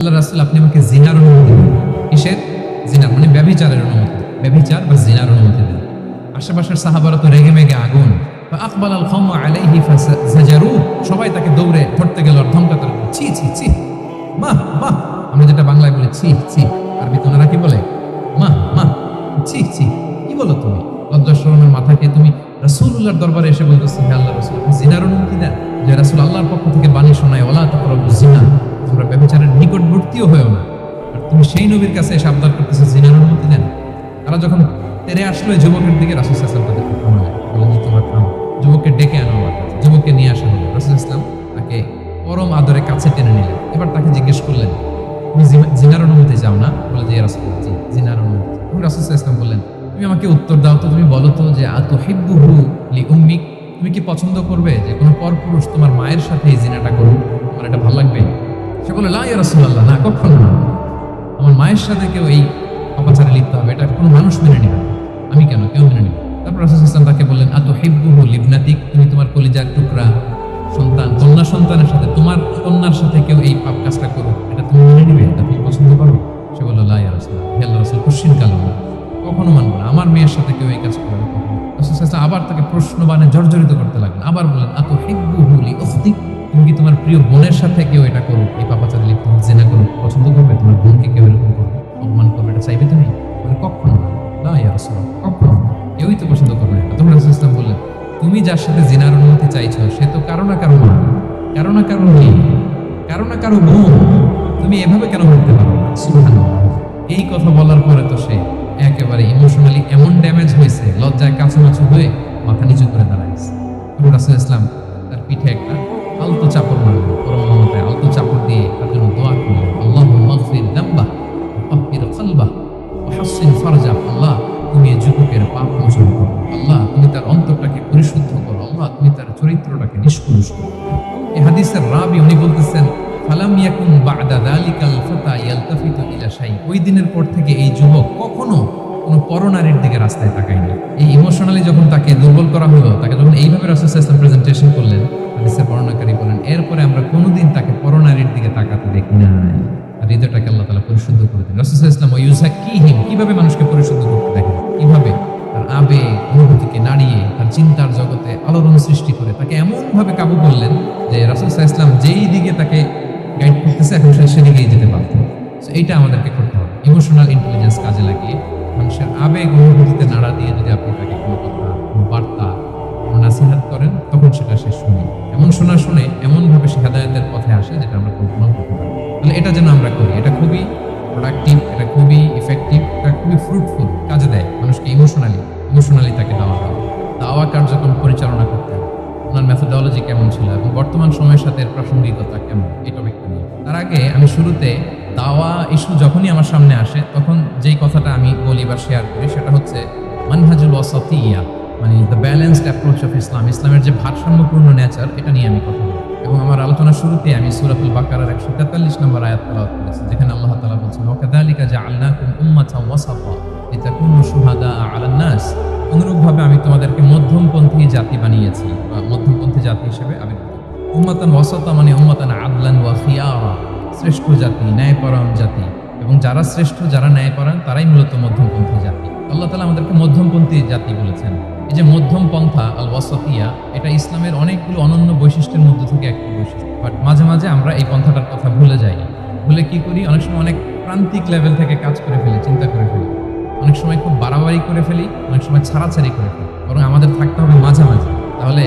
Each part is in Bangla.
আল্লাহ রাসুল, আপনি আমাকে জিনার অনুমতি দেন। কিসের? জিনার মানে ব্যভিচারের অনুমতি। ব্যভিচার বা জিনার অনুমতি দেন। আশেপাশের সাহাবারা তো রেগে মেগে আগুন। আকবাল আল খাম আলাইহি ফাজারু সবাই তাকে দৌড়ে ধরতে গেল ধমকাতে ছি ছি ছি, মা মা। আমরা যেটা বাংলায় বলি, ছি ছি। আরবি তোনারা কি বলে? মা মা। ছি ছি। কি বলো তুমি? লজ্জা শরমের মাথাকে তুমি রাসূলুল্লাহর দরবারে এসে বলতেছো, হে আল্লাহ রাসূল জিনার অনুমতি দেন? যে রাসূল আল্লাহর পক্ষ থেকে বাণী শোনায় ওলা তাকরাবু জিনা। তোমরা ব্যভিচারের নিকটবর্তীও হয়েও না। আর তুমি সেই নবীর কাছে এসে আবদার করতেছো জিনার অনুমতি দেন তারা যখন তেরে আসলো যুবকের দিকে রাসূল আলাইহি তাদেরকে বললেন তোমরা থামো। যুবককে ডেকে আনো আমার কাছে। যুবককে নিয়ে আসা হলো রাসূল ইসলাম তাকে পরম আদরে কাছে টেনে নিলেন। এবার তাকে জিজ্ঞেস করলেন, তুমি জিনার অনুমতি চাও না? বলে যে রাসূল জিনার অনুমতি তখন রাসূল ইসলাম বললেন, তুমি আমাকে উত্তর দাও তো, তুমি বলো তো যে আত হিব্বুহু লি উম্মিক তুমি কি পছন্দ করবে যে, কোনো পরপুরুষ তোমার মায়ের সাথে এই জিনাটা করুক? তোমার এটা ভালো লাগবে? সে বলে, লা ইয়া রাসূলুল্লাহ, না কখনো না। আমার মায়ের সাথে কেউ এই অপাচারে লিপ্ত হবে, এটা কোনো মানুষ মেনে নেবে আমি কেন? কেউ মেনে নেবে তারপর রাসূল ইসলাম তাকে বললেন আত হিব্বুহু লিবনাতিক? তুমি তোমার কলিজার টুকরা, সন্তান, কন্যা সন্তানের সাথে, তোমার কন্যার সাথে কেউ এই পাপ কাজটা করো এটা তুমি মেনে নিবে, এটা তুমি পছন্দ করো? সে বলল, লা ইয়া রাসূলুল্লাহ, হে আল্লাহ রাসূল কুশ্চিন কালাম না কখনো মানবো না, আমার মেয়ের সাথে কেউ এই কাজ করবে কখনো। রাসূল আবার তাকে প্রশ্নবাণে জর্জরিত করতে লাগলেন, আবার বললেন আত হিব্বুহু লি তুমি কি তোমার প্রিয় বোনের সাথে কেউ এটা করুক এই পাপাচারে হোক, জেনা করুক পছন্দ করবে? তোমার বোনকে কেউ এরকম করবে? অপমান করবে? এটা চাইবে তুমি? বলে কখনো না। ইয়া রাসূলুল্লাহ কখনো। কেউই তো পছন্দ করবে না। তখন রাসূল ইসলাম বললেন তুমি যার সাথে জেনার অনুমতি চাইছো সে তো কারও না কারও মা। কারও না কারও মেয়ে। কারও না কারও বোন। তুমি এভাবে কেন বলতে পারো না? এই কথা বলার পরে তো সে একেবারে ইমোশনালি এমন ড্যামেজ হয়েছে লজ্জায় কাছামাছি হয়ে মাথা নিচু করে দাঁড়াইছে রাসূল ইসলাম তার পিঠে একটা আলতো চাপড় মারলেন পরম মমতায়, আলতো চাপড় দিয়ে তার জন্য দোয়া করলেন আল্লাহ মাগফির দাম্বা তাহির কলবা হাসিন ফারজা আল্লাহ, তুমি এই যুবকের পাপ মোচন করো। আল্লাহ, তুমি তার অন্তরটাকে পরিশুদ্ধ করো। আল্লাহ, তুমি তার চরিত্রটাকে নিষ্কলুষ করো। এই হাদিসের রাবি উনি বলতেছেন, ফালাম ইয়াকুন বাদা দালিকাল ফাতা ইয়ালতাফিতু ইলা ওই দিনের পর থেকে এই যুবক কখনো কোনো পরনারীর দিকে রাস্তায় তাকায়নি। এই ইমোশনালি যখন তাকে দুর্বল করা হলো, তাকে যখন এইভাবে রাসূল প্রেজেন্টেশন করলেন, হাদিসের বর্ণনাকারী বলেন, এরপরে আমরা কোনোদিন তাকে পরনারীর দিকে তাকাতে দেখি নাই। আর হৃদয়টাকে আল্লাহ তাআলা পরিশুদ্ধ করে দিন রাসূল ইসলাম ইউজাক্কিহিম কীভাবে মানুষকে পরিশুদ্ধ করতে দেখেন? কীভাবে? তার আবেগ, অনুভূতিকে নাড়িয়ে, তার চিন্তার জগতে আলোড়ন সৃষ্টি করে তাকে এমনভাবে কাবু করলেন যে রাসূল ইসলাম যেই দিকে তাকে গাইড করতেছে, এখন সেদিকেই যেতে পারত এইটা আমাদেরকে করতে হবে। ইমোশনাল ইন্টেলিজেন্স কাজে লাগিয়ে মানুষের আবেগ অনুভূতিতে নাড়া দিয়ে যদি আপনি তাকে কোনো কথা, কোনো বার্তা, কোনো নাসিহাত করেন, তখন সেটা সে শুনে। এমন শোনা শুনে এমনভাবে সে হেদায়তের পথে আসে যেটা আমরা কল্পনাও করতে পারি। তাহলে এটা যেন আমরা করি, এটা খুবই প্রোডাক্টিভ এটা খুবই ইফেক্টিভ এটা খুবই ফ্রুটফুল কাজে দেয় মানুষকে ইমোশনালি ইমোশনালি তাকে দেওয়া হয় দাওয়া কার্যক্রম পরিচালনা করতে ওনার মেথোডলজি কেমন ছিল এবং বর্তমান সময়ের সাথে প্রাসঙ্গিকতা কেমন, এই টপিকটা নিয়ে। তার আগে আমি শুরুতে দাওয়া ইস্যু যখনই আমার সামনে আসে, তখন যেই কথাটা আমি বলি বা শেয়ার করি, সেটা হচ্ছে মানহাজুল ওয়াসাতিয়া মানে the balanced approach of Islam ইসলামের যে ভারসাম্যপূর্ণ নেচার এটা নিয়ে আমি কথা বলি। এবং আমার আলোচনার শুরুতে আমি সুরাতুল বাকারার একশো তেতাল্লিশ নম্বর আয়াত তেলাওয়াত করেছি, যেখানে আল্লাহ তাআলা বলছেন ওয়াকাদালিকা জাআলনাকুম উম্মাতাও ওয়াসাতা লিতাকুনু শুহাদা আলান নাস অনুরূপভাবে আমি তোমাদেরকে মধ্যমপন্থী জাতি বানিয়েছি, বা মধ্যমপন্থী জাতি হিসেবে আমি উম্মাতান ওয়াসাতা মানে উম্মাতান আদলান ওয়া খিয়ারা। শ্রেষ্ঠ জাতি, ন্যায়পরায়ণ জাতি এবং যারা শ্রেষ্ঠ, যারা ন্যায়পরায়ণ, তারাই মূলত মধ্যমপন্থী জাতি। আল্লাহ তালা আমাদেরকে মধ্যমপন্থী জাতি বলেছেন। এই যে মধ্যম পন্থা আল ওয়াসফিয়া এটা ইসলামের অনেকগুলো অনন্য বৈশিষ্ট্যের মধ্যে থেকে একটি বৈশিষ্ট্য। বাট মাঝে মাঝে আমরা এই পন্থাটার কথা ভুলে যাই। ভুলে কি করি? অনেক সময় অনেক প্রান্তিক লেভেল থেকে কাজ করে ফেলি, চিন্তা করে ফেলি। অনেক সময় খুব বাড়াবাড়ি করে ফেলি, অনেক সময় ছাড়াছাড়ি করে ফেলি, বরং আমাদের থাকতে হবে মাঝামাঝি তাহলে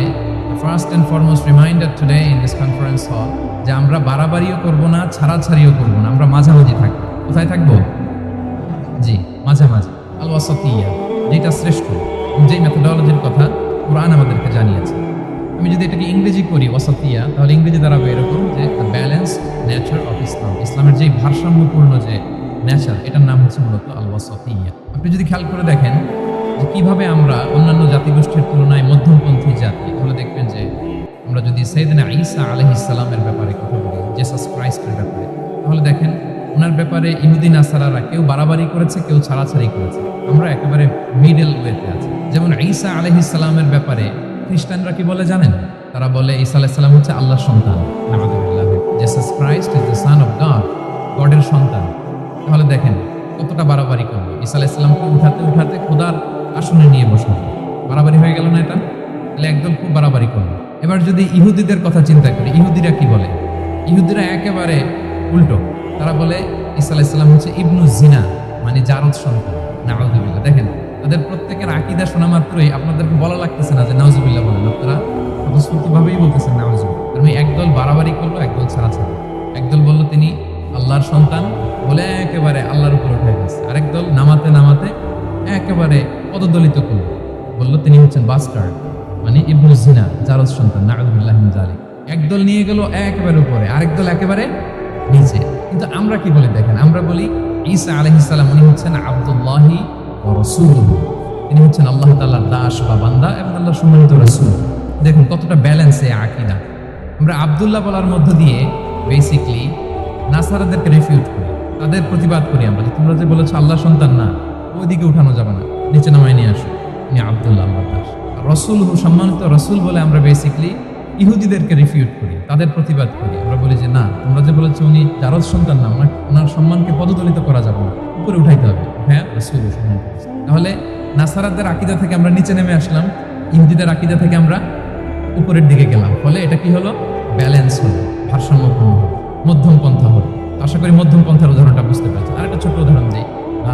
first and foremost reminder today in this conference হল যে আমরা বাড়াবাড়িও করব না, ছাড়াছাড়িও করব না, আমরা মাঝামাঝি থাকব। কোথায় থাকব? জি মাঝামাঝি আল ওয়াসাতিয়া যেটা শ্রেষ্ঠ। যেই মেথোডলজির কথা কোরআন আমাদেরকে জানিয়েছে। আমি যদি এটাকে ইংরেজি করি ওয়াসাতিয়া তাহলে ইংরেজি দাঁড়াবে এরকম যে the balance nature of Islam ইসলামের যেই ভারসাম্যপূর্ণ যে নেচার এটার নাম হচ্ছে মূলত আল ওয়াসাতিয়া আপনি যদি খেয়াল করে দেখেন যে কীভাবে আমরা অন্যান্য জাতিগোষ্ঠীর তুলনায় মধ্যমপন্থী জাতি, তাহলে দেখবেন যে যদি সৈয়দিনা ঈসা আলহিসাল্লামের ব্যাপারে কথা বলি জেসাস ক্রাইস্টের ব্যাপারে। তাহলে দেখেন, ওনার ব্যাপারে ইহুদি নাসারারা কেউ বাড়াবাড়ি করেছে, কেউ ছাড়াছাড়ি করেছে। আমরা একেবারে মিডল ওয়েতে আছি। যেমন ঈসা আলহিসাল্লামের ব্যাপারে খ্রিস্টানরা কি বলে জানেন? তারা বলে ঈসা আলাইসাল্লাম হচ্ছে আল্লাহর সন্তান। Jesus Christ is the son of God গডের সন্তান। তাহলে দেখেন, কতটা বাড়াবাড়ি করল। ঈসা আলাইসাল্লামকে উঠাতে উঠাতে খোদার আসনে নিয়ে বসল। বাড়াবাড়ি হয়ে গেল না এটা? তাহলে একদম খুব বাড়াবাড়ি করল। এবার যদি ইহুদিদের কথা চিন্তা করি, ইহুদিরা কি বলে? ইহুদিরা একেবারে উল্টো। তারা বলে, ঈসা আলাইসাল্লাম হচ্ছে ইবনু জিনা মানে জারদ সন্তান। নাউজুবিল্লাহ। দেখেন, তাদের প্রত্যেকের আকিদা শোনা মাত্রই আপনাদেরকে বলা লাগতেছে না যে নাউজুবিল্লাহ বলেন। আপনারা স্বতঃস্ফূর্তভাবেই বলতেছেন নাউজুবিল্লাহ। কারণ এই একদল বাড়াবাড়ি করল, একদল ছাড়া ছাড়া একদল বলল তিনি আল্লাহর সন্তান বলে একেবারে আল্লাহর উপর উঠে গেছে। আরেক দল নামাতে নামাতে একেবারে পদদলিত করল। বলল তিনি হচ্ছেন বাস্টার মানে ইবনু জিনা জারদ সন্তান নাউজুবিল্লাহ মিন জালিক একদল নিয়ে গেল একেবারে উপরে আরেক দল একেবারে নিচে। কিন্তু আমরা কি বলি দেখেন, আমরা বলি ঈসা আলহিসাল্লাম উনি হচ্ছেন আব্দুল্লাহি ও রসুলুহু। তিনি হচ্ছেন আল্লাহ তাআলার দাস বা বান্দা এবং আল্লাহ সম্মানিত রসুল। দেখুন কতটা ব্যালেন্স এই আকিদা। আমরা আব্দুল্লাহ বলার মধ্য দিয়ে বেসিকলি নাসারাদেরকে রিফিউট করি, তাদের প্রতিবাদ করি আমরা তোমরা যে বলেছ আল্লাহ সন্তান না, ওইদিকে উঠানো যাবে না, নিচে নামায় নিয়ে আসো। তুমি আব্দুল্লাহ আল্লাহ দাস। রসুল সম্মানিত রসুল বলে আমরা বেসিকলি ইহুদিদেরকে রিফিউট করি, তাদের প্রতিবাদ করি। আমরা বলি যে, না, তোমরা যে বলেছ উনি জারদ সন্তান না, ওনার সম্মানকে পদদলিত করা যাবে না, উপরে উঠাইতে হবে। হ্যাঁ রসুল তাহলে নাসারাদের আকিদা থেকে আমরা নিচে নেমে আসলাম, ইহুদিদের আকিদা থেকে আমরা উপরের দিকে গেলাম। ফলে এটা কি হলো? ব্যালেন্স হলো, ভারসাম্যপূর্ণ হলো, মধ্যম পন্থা হলো। আশা করি মধ্যম পন্থার উদাহরণটা বুঝতে পারছি আর একটা ছোট উদাহরণ দিই।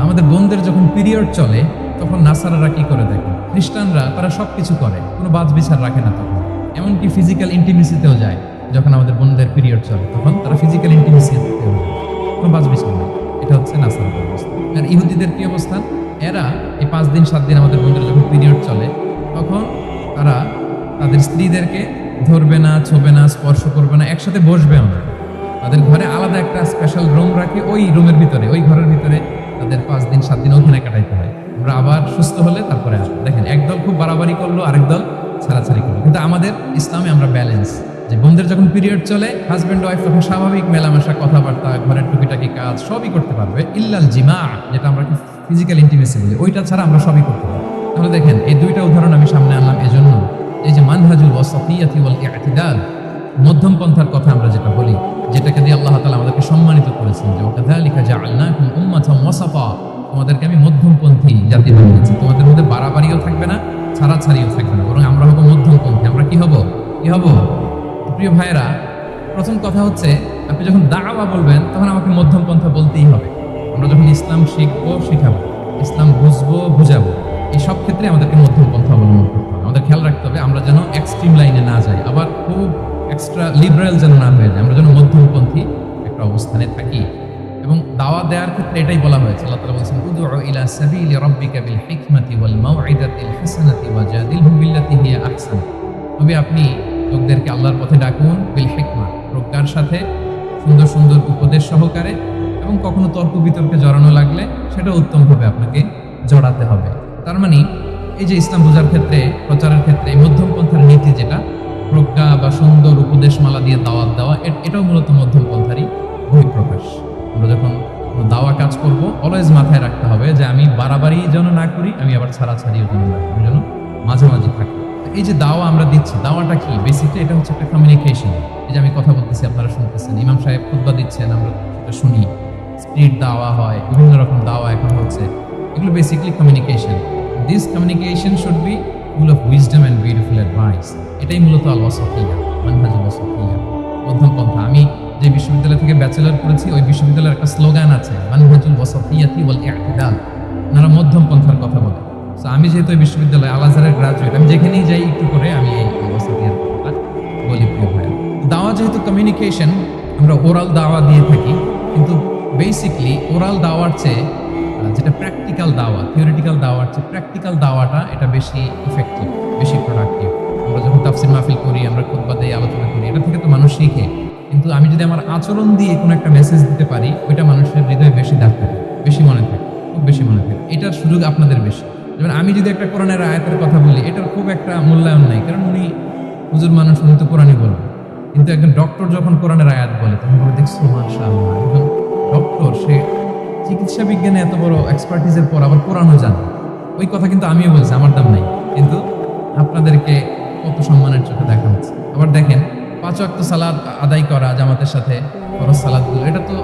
আমাদের বোনদের যখন পিরিয়ড চলে তখন নাসারারা কি করে দেখেন খ্রিস্টানরা তারা সব কিছু করে, কোনো বাজ বিচার রাখে না তখন। এমনকি ফিজিক্যাল ইন্টিমেসিতেও যায়, যখন আমাদের বোনদের পিরিয়ড চলে, তখন তারা ফিজিক্যাল ইন্টিমেসিতেও যায়। কোনো বাজ বিচার নেই। এটা হচ্ছে নাসারাদের অবস্থা। আর ইহুদিদের কি অবস্থা? এরা এই পাঁচ দিন, সাত দিন আমাদের বোনদের যখন পিরিয়ড চলে, তখন তারা তাদের স্ত্রীদেরকে ধরবে না, ছোবে না, স্পর্শ করবে না, একসাথে বসবেও না তাদের ঘরে আলাদা একটা স্পেশাল রুম রাখে, ওই রুমের ভিতরে, ওই ঘরের ভিতরে তাদের পাঁচ দিন, সাত দিন ওখানে কাটাইতে হয়। আমরা আবার সুস্থ হলে তারপরে আসব। দেখেন একদল খুব বাড়াবাড়ি করল, আরেক দল ছাড়াছাড়ি করল। কিন্তু আমাদের ইসলামে আমরা ব্যালেন্স যে বোনদের যখন পিরিয়ড চলে হাজব্যান্ড ওয়াইফ তখন স্বাভাবিক মেলামেশা, কথাবার্তা, ঘরের টুকিটাকি কাজ, সবই করতে পারবে। ইল্লাল জিমা, যেটা আমরা ফিজিক্যাল ইন্টিমেসি বলি, ওইটা ছাড়া আমরা সবই করতে পারব। তাহলে দেখেন, এই দুইটা উদাহরণ আমি সামনে আনলাম এজন্য। এই যে মানহাজুল ওয়াসাফিয়াতি মধ্যম পন্থার কথা আমরা যেটা বলি, যেটাকে দিয়ে আল্লাহ তাআলা আমাদেরকে সম্মানিত করেছেন যে ওয়াকাযালিকা জাআলনাকুম উম্মাতাম ওয়াসাফা তোমাদেরকে আমি মধ্যমপন্থী জাতি বানিয়েছি তোমাদের মধ্যে বাড়াবাড়িও থাকবে না, ছাড়াছাড়িও থাকবে না। বরং আমরা হব মধ্যমপন্থী। আমরা কি হব? কি হব? প্রিয় ভাইয়েরা, প্রথম কথা হচ্ছে, আপনি যখন দাওয়া বলবেন, তখন আমাকে মধ্যম পন্থা বলতেই হবে। আমরা যখন ইসলাম শিখব, শিখাবো। ইসলাম বুঝব, বুঝাবো। এই সব ক্ষেত্রে আমাদেরকে মধ্যম পন্থা অবলম্বন করতে হবে। আমাদের খেয়াল রাখতে হবে, আমরা যেন এক্সট্রিম লাইনে না যাই। আবার খুব এক্সট্রা লিবারেল যেন না হয়ে যায় আমরা যেন মধ্যমপন্থী একটা অবস্থানে থাকি। এবং দাওয়া দেওয়ার ক্ষেত্রে এটাই বলা হয়েছে। আল্লাহ বলেছেন ইলা বিল তবে আপনি লোকদেরকে আল্লাহর পথে ডাকুন বিল হিকমা, প্রজ্ঞার সাথে, সুন্দর সুন্দর উপদেশ সহকারে এবং কখনো তর্ক বিতর্কে জড়ানো লাগলে সেটা উত্তমভাবে আপনাকে জড়াতে হবে। তার মানে এই যে ইসলাম বোঝার ক্ষেত্রে, প্রচারের ক্ষেত্রে, এই মধ্যম পন্থার নীতি যেটা, প্রজ্ঞা বা সুন্দর উপদেশমালা দিয়ে দাওয়াত দেওয়া এটাও মূলত মধ্যম অলওয়েজ মাথায় রাখতে হবে যে আমি বাড়াবাড়ি যেন না করি, আমি আবার ছাড়াছাড়িও যেন না করি যেন মাঝামাঝি থাকি। এই যে দাওয়া আমরা দিচ্ছি, দাওয়াটা কি? বেসিকলি এটা হচ্ছে একটা কমিউনিকেশন এই যে আমি কথা বলতেছি, আপনারা শুনতেছেন। ইমাম সাহেব খুতবা দিচ্ছেন, আমরা সেটা শুনি। স্পিড দাওয়া হয়, বিভিন্ন রকম দাওয়া এখন হচ্ছে। এগুলো basically communication this communication should be full of wisdom and beautiful advice এটাই মূলত আল ওয়াসাফিয়া মানহাজুল মধ্যম পন্থা। আমি যে বিশ্ববিদ্যালয় থেকে ব্যাচেলর করেছি, ওই বিশ্ববিদ্যালয়ের একটা স্লোগান আছে, মানহাজুল ওয়াসাফিয়াতি ওয়াল ইআতিদাল ওনারা মধ্যম পন্থার কথা বলে। তো আমি যেহেতু এই বিশ্ববিদ্যালয় আল গ্রাজুয়েট আমি যেখানেই যাই একটু করে আমি এই ওয়াসাফিয়ার বলি দাওয়া যেহেতু কমিউনিকেশন আমরা ওরাল দাওয়া দিয়ে থাকি, কিন্তু বেসিকলি ওরাল দাওয়ার চেয়ে যেটা প্র্যাকটিক্যাল দাওয়া থিওরিটিক্যাল দাওয়ার চেয়ে প্র্যাকটিক্যাল দাওয়াটা এটা বেশি ইফেক্টিভ বেশি প্রোডাক্টিভ আমরা যখন তাফসির মাহফিল করি, আমরা খুতবা দিয়ে আলোচনা করি, এটা থেকে তো মানুষ শিখে। কিন্তু আমি যদি আমার আচরণ দিয়ে কোনো একটা মেসেজ দিতে পারি, ওইটা মানুষের হৃদয়ে বেশি দাগ থাকে, বেশি মনে থাকে, খুব বেশি মনে থাকে। এটার সুযোগ আপনাদের বেশি। যেমন আমি যদি একটা কোরআনের আয়াতের কথা বলি, এটার খুব একটা মূল্যায়ন নাই, কারণ উনি হুজুর মানুষ, উনি তো কোরআনই বলবেন কিন্তু একজন ডক্টর যখন কোরআনের আয়াত বলে, তখন বলে দেখছ একজন ডক্টর সে চিকিৎসা বিজ্ঞানে এত বড় এক্সপার্টিসের পর আবার কোরআনও জানে। ওই কথা কিন্তু আমিও বলছি, আমার দাম নাই। কিন্তু আপনাদেরকে কত সম্মানের চোখে দেখা হচ্ছে। আবার দেখেন পাঁচ ওয়াক্ত সালাদ আদায় করা জামাতের সাথে ফরজ সালাদগুলো, এটা তো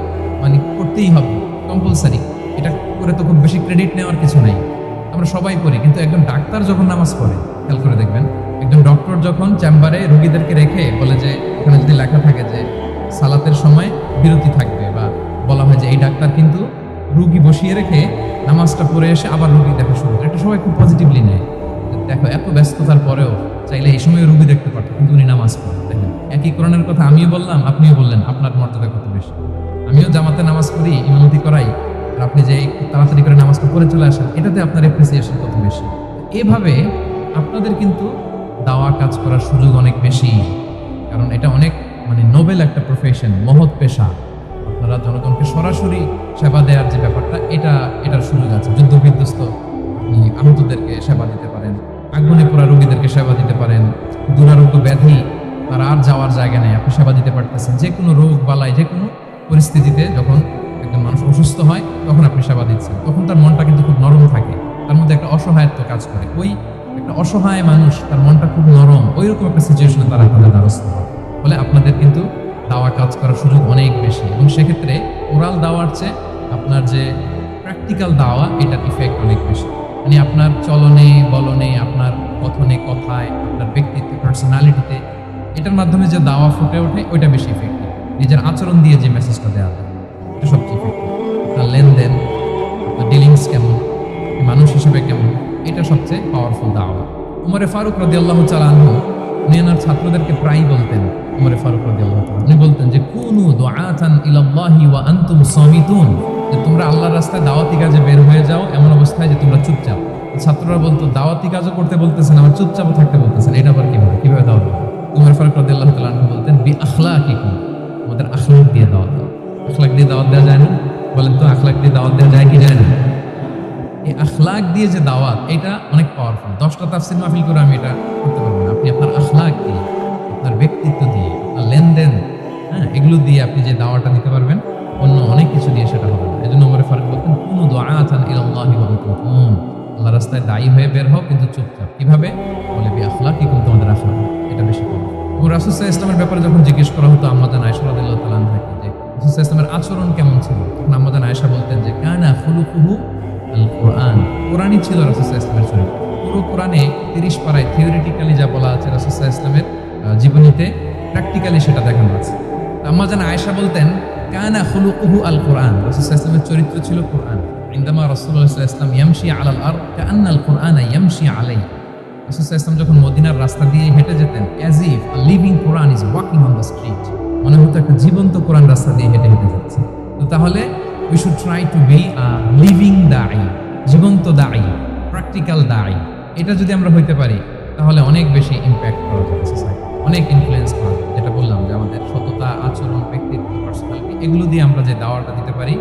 মানে করতেই হবে কম্পালসারি এটা করে তো খুব বেশি ক্রেডিট নেওয়ার কিছু নাই। আমরা সবাই করি, কিন্তু একজন ডাক্তার যখন নামাজ পড়ে, খেয়াল করে দেখবেন, একজন ডক্টর যখন চেম্বারে রোগীদেরকে রেখে বলে যে ওখানে যদি লেখা থাকে যে, সালাতের সময় বিরতি থাকবে বা বলা হয় যে, এই ডাক্তার কিন্তু রুগী বসিয়ে রেখে নামাজটা পড়ে এসে আবার রুগী দেখা শুরু করে। এটা সবাই খুব পজিটিভলি নেয়। দেখো, এত ব্যস্ততার পরেও চাইলে এই সময় রুগী দেখতে পারতো, কিন্তু উনি নামাজ দেখেন একই কোরআনের কথা আমিও বললাম, আপনিও বললেন, আপনার মর্যাদা কত বেশি? আমিও জামাতে নামাজ পড়ি, ইমামতি করাই, আর আপনি যে তাড়াতাড়ি করে নামাজটা পড়ে চলে আসেন, এটাতে আপনার এপ্রিসিয়েশন কত বেশি? এভাবে আপনাদের কিন্তু দাওয়া কাজ করার সুযোগ অনেক বেশি, কারণ এটা অনেক মানে নোবেল একটা প্রফেশন মহৎ পেশা। আপনারা জনগণকে সরাসরি সেবা দেওয়ার যে ব্যাপারটা, এটা, এটার সুযোগ আছে। যুদ্ধ বিধ্বস্ত আহতদেরকে সেবা দিতে পারেন, আগুনে পোড়া রোগীদেরকে সেবা দিতে পারেন, দুরারোগ্য ব্যাধি তার আর যাওয়ার জায়গা নেই, আপনি সেবা দিতে পারতেছেন। যে কোনো রোগ বালাই, যে কোনো পরিস্থিতিতে যখন একজন মানুষ অসুস্থ হয়, তখন আপনি সেবা দিচ্ছেন। তখন তার মনটা কিন্তু খুব নরম থাকে। তার মধ্যে একটা অসহায়ত্ব কাজ করে। ওই একটা অসহায় মানুষ, তার মনটা খুব নরম ওই রকম একটা সিচুয়েশনে তারা আপনাদের দ্বারস্থ হয়। ফলে আপনাদের কিন্তু দাওয়া কাজ করার সুযোগ অনেক বেশি। এবং সেক্ষেত্রে ওরাল দাওয়ার চেয়ে আপনার যে প্র্যাকটিক্যাল দাওয়া, এটার ইফেক্ট অনেক বেশি। মানে আপনার চলনে, বলনে, আপনার কথনে, কথায়, আপনার ব্যক্তিত্বে পার্সোনালিটিতে এটার মাধ্যমে যে দাওয়া ফুটে ওঠে, ওইটা বেশি ইফেক্টিভ নিজের আচরণ দিয়ে যে মেসেজটা দেওয়া যায়, এটা সবচেয়ে ইফেক্টিভ আপনার লেনদেন আপনার ডিলিংস কেমন, মানুষ হিসেবে কেমন, এটা সবচেয়ে পাওয়ারফুল দাওয়া। উমরে ফারুক রদি আল্লাহ চালানহু উনি ছাত্রদেরকে প্রায়ই বলতেন, উমরে ফারুক রদি আল্লাহ উনি বলতেন যে, কুনু দুআতান ইলাল্লাহি ওয়া আনতুম সামিতুন। যে, তোমরা আল্লাহর রাস্তায় দাওয়াতি কাজে বের হয়ে যাও এমন অবস্থায় যে, তোমরা চুপচাপ। ছাত্ররা বলতো, দাওয়াতি কাজও করতে বলতেছেন আমার চুপচাপ থাকতে বলতেছেন। এটা আবার কীভাবে কীভাবে দাওয়াত? উমর ফারুক রদি আল্লাহ তাআলা বলতেন, বি আখলা আখলাকিকুম। আমাদের আখলাক দিয়ে দাওয়াত দাও। আখলাক দিয়ে দাওয়াত দেওয়া যায় না। বলেন তো আখলাক দিয়ে দাওয়াত দেওয়া যায় কি যায় না? এই আখলাক দিয়ে যে দাওয়াত, এটা অনেক পাওয়ারফুল দশটা তাফসির মাহফিল করে আমি এটা করতে পারব না। আপনি আপনার আখলাক দিয়ে, আপনার ব্যক্তিত্ব দিয়ে, আপনার লেনদেন হ্যাঁ এগুলো দিয়ে আপনি যে দাওয়াটা দিতে পারবেন, অন্য অনেক কিছু দিয়ে সেটা হবে না। এই জন্য ওমরে ফারুক বলতেন, কোনো দোয়াতান ইলাল্লাহি ওয়া আনতুম আল্লাহ রাস্তায় দায়ী হয়ে বের হও, কিন্তু চুপচাপ। কীভাবে? বলে, বি আখলাক কি তোমাদের আখলাক। এটা বেশি এবং ইসলামের ব্যাপারে যখন জিজ্ঞেস করা হতো আম্মাদান আয়সা থেকে যে রাসুসাহ ইসলামের আচরণ কেমন ছিল? তখন আম্মাদান আয়সা বলতেন যে, কানা খুলুকুহু আল কোরআন কোরআনই ছিল রাসুসাহ ইসলামের চরিত্র। পুরো কোরআনে তিরিশ পাড়ায় থিওরিটিক্যালি যা বলা আছে রাসুসাহ ইসলামের জীবনীতে প্র্যাকটিক্যালি সেটা দেখানো আছে। আম্মা জান আয়েশা বলতেন, কানা খুলুকুহু আল কোরআন রাসুসাহ ইসলামের চরিত্র ছিল কোরআন। ইন্দামা আলাইহি ইসলাম ইয়ামশি আলাল আরদ কাআন্নাল কোরআন ইয়ামশি আলাইহি। ইসলাম যখন মদিনার রাস্তা দিয়ে হেঁটে যেতেন as if living Quran is walking on the street মনে হতো একটা জীবন্ত কোরআন রাস্তা দিয়ে হেঁটে হেঁটে যাচ্ছে। তো তাহলে we should try to be a living দাই জীবন্ত দাই প্র্যাকটিক্যাল দাই এটা যদি আমরা হইতে পারি, তাহলে অনেক বেশি ইম্প্যাক্ট করা যাবে সোসাইটি অনেক ইনফ্লুয়েন্স করা যেটা বললাম যে আমাদের সততা, আচরণ, ব্যক্তিত্ব পার্সোনালিটি এগুলো দিয়ে আমরা যে দাওয়াটা দিতে পারি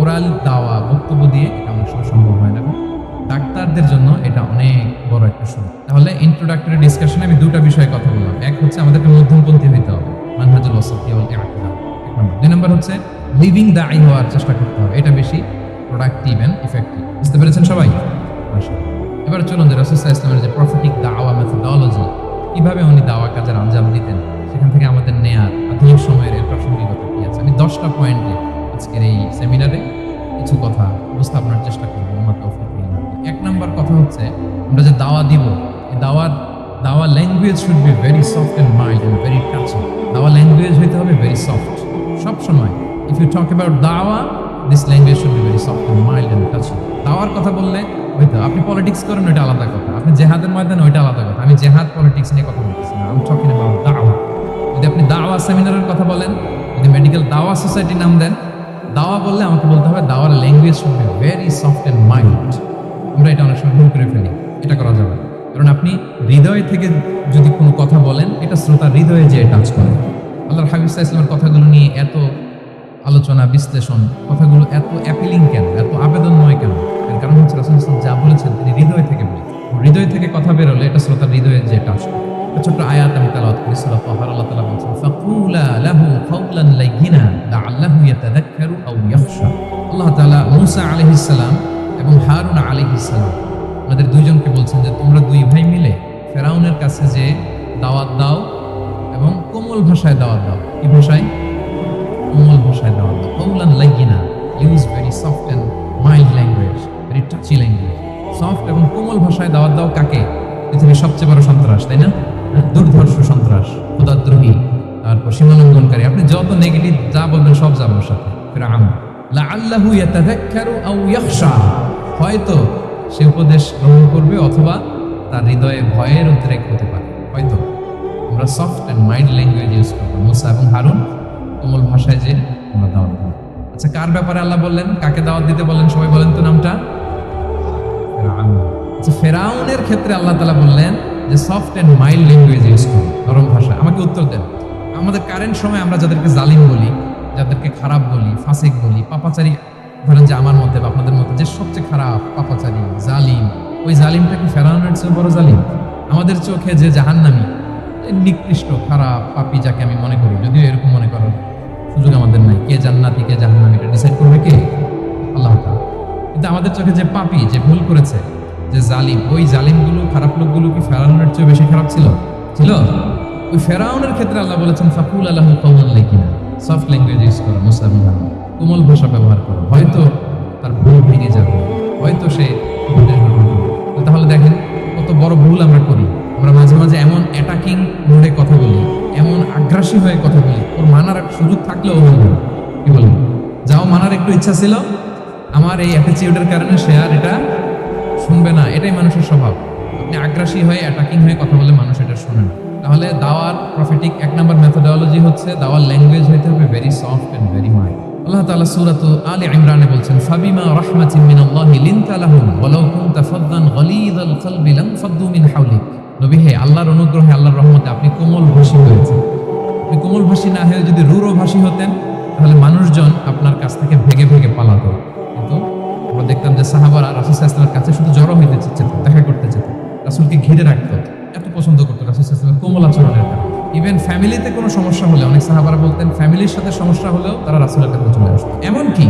ওরাল দাওয়া, বক্তব্য দিয়ে এটা অনেক সময় সম্ভব হয় না। ডাক্তারদের জন্য এটা অনেক বড় একটা সুযোগ। তাহলে ইন্ট্রোডাক্টরি ডিসকাশনে আমি দুটো বিষয়ে কথা বললাম। এক হচ্ছে আমাদেরকে মধ্যমপন্থী হইতে হবে, মানহাজুল এক নম্বর। দুই নম্বর হচ্ছে লিভিং দাই হওয়ার চেষ্টা করতে হবে। এটা বেশি প্রোডাক্টিভ এন্ড ইফেক্টিভ বুঝতে পেরেছেন সবাই। এবার চলুন যে ইসলামের যে প্রফেটিক দাওয়া মেথোডোলজি কীভাবে উনি দাওয়া কাজের আঞ্জাম দিতেন, সেখান থেকে আমাদের নেয়ার আধুনিক সময়ের এর প্রাসঙ্গিকতা কি আছে? আমি দশটা পয়েন্টে আজকের এই সেমিনারে কিছু কথা উপস্থাপনার চেষ্টা করব। আমার তৌফিক। এক নম্বর কথা হচ্ছে, আমরা যে দাওয়া দিব, এই দাওয়ার, দাওয়া language should be very soft and mild and very touching দাওয়া ল্যাঙ্গুয়েজ হইতে হবে ভেরি সফট সব সময় ইফ ইউ টক অ্যাবাউট দাওয়া this language should be very soft and mild and touching দাওয়ার কথা বললে, হয়তো আপনি পলিটিক্স করেন, ওইটা আলাদা কথা। আপনি জেহাদের ময়দানে, ওইটা আলাদা কথা। আমি জেহাদ পলিটিক্স নিয়ে কথা বলতেছি না আমি টকিং অ্যাবাউট দাওয়া। যদি আপনি দাওয়া সেমিনারের কথা বলেন, যদি মেডিকেল দাওয়া সোসাইটি নাম দেন, দাওয়া বললে আমাকে বলতে হবে, দাওয়ার language should be very soft and mild আমরা এটা অনেক সময় ভুল করে ফেলি। এটা করা যাবে। কারণ আপনি হৃদয় থেকে যদি কোনো কথা বলেন, এটা শ্রোতা হৃদয়ে যে টাচ করে। আল্লাহর হাবিব সাহা ইসলামের কথাগুলো নিয়ে এত আলোচনা, বিশ্লেষণ, কথাগুলো এত অ্যাপিলিং কেন? এত আবেদনময় কেন? কারণ হচ্ছে রাসুল ইসলাম যা বলেছেন, তিনি হৃদয় থেকে বলেছেন। হৃদয় থেকে কথা বেরোলে এটা শ্রোতার হৃদয়ে যে টাচ করে। ছোট্ট আয়াত আমি তালাওয়াত করি, সূরা আল্লাহ তাআলা বলছেন, ফাকুলা লাহু আও ইয়াখশা। আল্লাহ তাআলা মূসা আলাইহিস সালাম এবং হারুন আলাইহিস সালাম। আমাদের দুইজনকে বলছেন যে, তোমরা দুই ভাই মিলে ফেরাউনের কাছে যে দাওয়াত দাও এবং কোমল ভাষায় দাওয়াত দাও। কি ভাষায়? কোমল ভাষায় দাওয়াত দাও। কৌলান লাইগিনা use very soft and mild language very touchy language soft এবং কোমল ভাষায় দাওয়াত দাও কাকে? পৃথিবীর সবচেয়ে বড় সন্ত্রাস, তাই না? দুর্ধর্ষ সন্ত্রাস ক্ষুদাদ্রোহী তারপর সীমালঙ্ঘনকারী। আপনি যত নেগেটিভ যা বলবেন সব যাবে ওর সাথে ফিরআউন লাআল্লাহু ইয়াতাযাক্কারু আও হয়তো সে উপদেশ গ্রহণ করবে অথবা তার হৃদয়ে ভয়ের উদ্রেক হতে পারে। হয়তো। আমরা soft and mild language use করব। মুসা এবং হারুন কোমল ভাষায় যে আমরা দাওয়াত দেবো। আচ্ছা কার ব্যাপারে আল্লাহ বললেন? কাকে দাওয়াত দিতে বললেন সবাই বলেন তো নামটা। আচ্ছা ফেরাউনের ক্ষেত্রে আল্লাহ তালা বললেন যে soft and mild language use করুন নরম ভাষা আমাকে উত্তর দেন। আমাদের কারেন্ট সময় আমরা যাদেরকে জালিম বলি যাদেরকে খারাপ বলি, ফাসিক বলি, পাপাচারী ধরেন যে আমার মতে বা আপনাদের মতে, যে সবচেয়ে খারাপ পাপাচারী, জালিম, ওই জালিমটা কি ফেরাউনের চেয়ে বড় জালিম। আমাদের চোখে যে জাহান্নামী নিকৃষ্ট, খারাপ পাপি যাকে আমি মনে করি, যদিও এরকম মনে করার সুযোগ আমাদের নাই। কে জান্নাতি, কে জাহান্নামী এটা ডিসাইড করবে কে? আল্লাহ কিন্তু আমাদের চোখে যে পাপি যে ভুল করেছে, যে জালিম, ওই জালিমগুলো, খারাপ লোকগুলো কি ফেরাউনের চেয়ে বেশি খারাপ ছিল? ছিল? ওই ফেরাউনের ক্ষেত্রে আল্লাহ বলেছেন, ফাকুল আল্লাহ কমল লেখিনা সফট ল্যাঙ্গুয়েজ ইউজ করো, মুসলিম কোমল ভাষা ব্যবহার করো। হয়তো তার ভুল ভেঙে যাবে। হয়তো সে। তাহলে দেখেন, কত বড় ভুল আমরা করি। আমরা মাঝে মাঝে এমন অ্যাটাকিং মোডে কথা বলি, এমন আগ্রাসী হয়ে কথা বলি। ওর মানার সুযোগ থাকলেও বলবে। কি বলেন? যাও, মানার একটু ইচ্ছা ছিল। আমার এই অ্যাটিচিউডের কারণে সে আর এটা শুনবে না। এটাই মানুষের স্বভাব। আপনি আগ্রাসী হয়ে অ্যাটাকিং হয়ে কথা বলে মানুষ এটা শোনে না। তাহলে দাওয়ার প্রফিটিক এক নম্বর মেথোডোলজি হচ্ছে দাওয়ার ল্যাঙ্গুয়েজ হইতে হবে very soft and very mild আল্লাহ তাআলা সূরাত আলে ইমরানে বলছেন, ফাবিমা রাহমাতিন মিনাল্লাহি লিনতা লাহুম, ওয়ালাউ কুনতা ফাদ্দান গলীযাল কলবি লাম ফাদ্দু মিন হাওলিক। নবী, হে আল্লাহর অনুগ্রহে, আল্লাহর রহমতে আপনি কোমল ভাষী হয়েছেন। আপনি কোমল ভাষী না হয়ে যদি রূঢ় ভাষী হতেন, তাহলে মানুষজন আপনার কাছ থেকে ভেগে ভেগে পালাতো। কিন্তু আমরা দেখতাম যে সাহাবারা রাসুল ইসলামের কাছে শুধু জড়ো হইতে চেত দেখা করতে চেত রাসুলকে ঘিরে রাখতো। পছন্দ করতো রাসুল কোমল আচরণের ইভেন ফ্যামিলিতে কোনো সমস্যা হলে অনেক সাহাবারা বলতেন ফ্যামিলির সাথে সমস্যা হলেও তারা রাসুলের কাছে চলে আসতো। এমনকি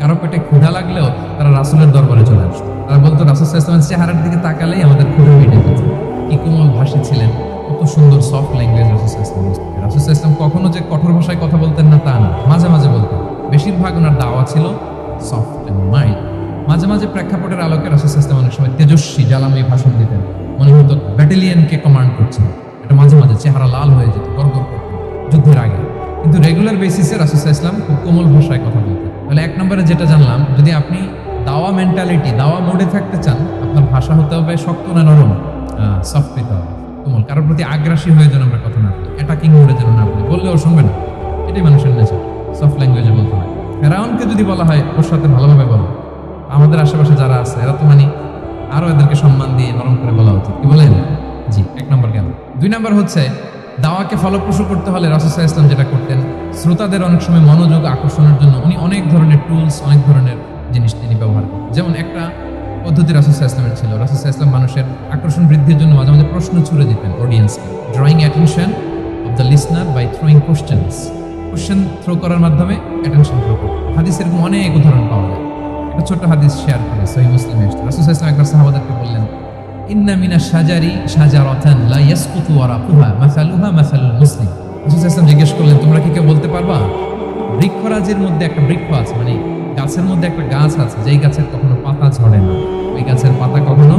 কারও পেটে ক্ষুধা লাগলেও তারা রাসুলের দরবারে চলে আসতো। তারা বলতো, রাসুল ইসলামের চেহারার দিকে তাকালেই আমাদের ক্ষুধা মিটে যেত কি কোমল ভাষী ছিলেন, কত সুন্দর সফট ল্যাঙ্গুয়েজ রাসুল রাসুল ইসলাম কখনো যে কঠোর ভাষায় কথা বলতেন না তা না। মাঝে মাঝে বলতেন। বেশিরভাগ ওনার দাওয়া ছিল সফট অ্যান্ড মাইল্ড মাঝে মাঝে প্রেক্ষাপটের আলোকে রাসুল ইসলাম অনেক সময় তেজস্বী, জ্বালাময়ী ভাষণ দিতেন। মনে হতো ব্যাটালিয়নকে কমান্ড করছেন এটা মাঝে মাঝে চেহারা লাল হয়ে যেত করত যুদ্ধের আগে। কিন্তু রেগুলার বেসিসে রাসুল ইসলাম খুব কোমল ভাষায় কথা বলতেন। তাহলে এক নম্বরে যেটা জানলাম, যদি আপনি দাওয়া মেন্টালিটি দাওয়া মোডে থাকতে চান, আপনার ভাষা হতে হবে শক্ত না নরম? সফট হতে হবে। কোমল। কারোর প্রতি আগ্রাসী হয়ে যেন আমরা কথা না বলি অ্যাটাকিং মোডে যেন না বলি, বললেও শুনবে না। এটাই মানুষের নেচার সফট ল্যাঙ্গুয়েজে বলতে হয়। ফেরাউনকে যদি বলা হয়, ওর সাথে ভালোভাবে বলো। আমাদের আশেপাশে যারা আছে, এরা তো মানে আরও এদেরকে সম্মান দিয়ে নরম করে বলা উচিত। কি বলেন? জি, এক নম্বর গেল দুই নম্বর হচ্ছে, দাওয়াকে ফলপ্রসূ করতে হলে রাসুসাহ ইসলাম যেটা করতেন, শ্রোতাদের অনেক সময় মনোযোগ আকর্ষণের জন্য উনি অনেক ধরনের টুলস অনেক ধরনের জিনিস তিনি ব্যবহার করতেন। যেমন একটা পদ্ধতি রাসুসাহ ইসলামের ছিল। রাসুসাহ ইসলাম মানুষের আকর্ষণ বৃদ্ধির জন্য মাঝে মাঝে প্রশ্ন ছুড়ে দিতেন অডিয়েন্সকে drawing attention of the listener by throwing questions question throw করার মাধ্যমে অ্যাটেনশন থ্রো করতেন। হাদিসের এরকম অনেক উদাহরণ পাওয়া যায়। একটা ছোট্ট হাদিস শেয়ার করে সহি মুসলিমে রাসূল আলাইহি একবার সাহাবাদেরকে বললেন, ইন্না মিনা শাজারি শাজারাতান লা ইয়াসকুতু ওয়ারাকুহা মাসালুহা মাসালুল মুসলিম। রাসূল জিজ্ঞেস করলেন, তোমরা কি কেউ বলতে পারবা? বৃক্ষরাজের মধ্যে একটা বৃক্ষ আছে মানে গাছের মধ্যে একটা গাছ আছে, যেই গাছের কখনো পাতা ঝরে না। ওই গাছের পাতা কখনো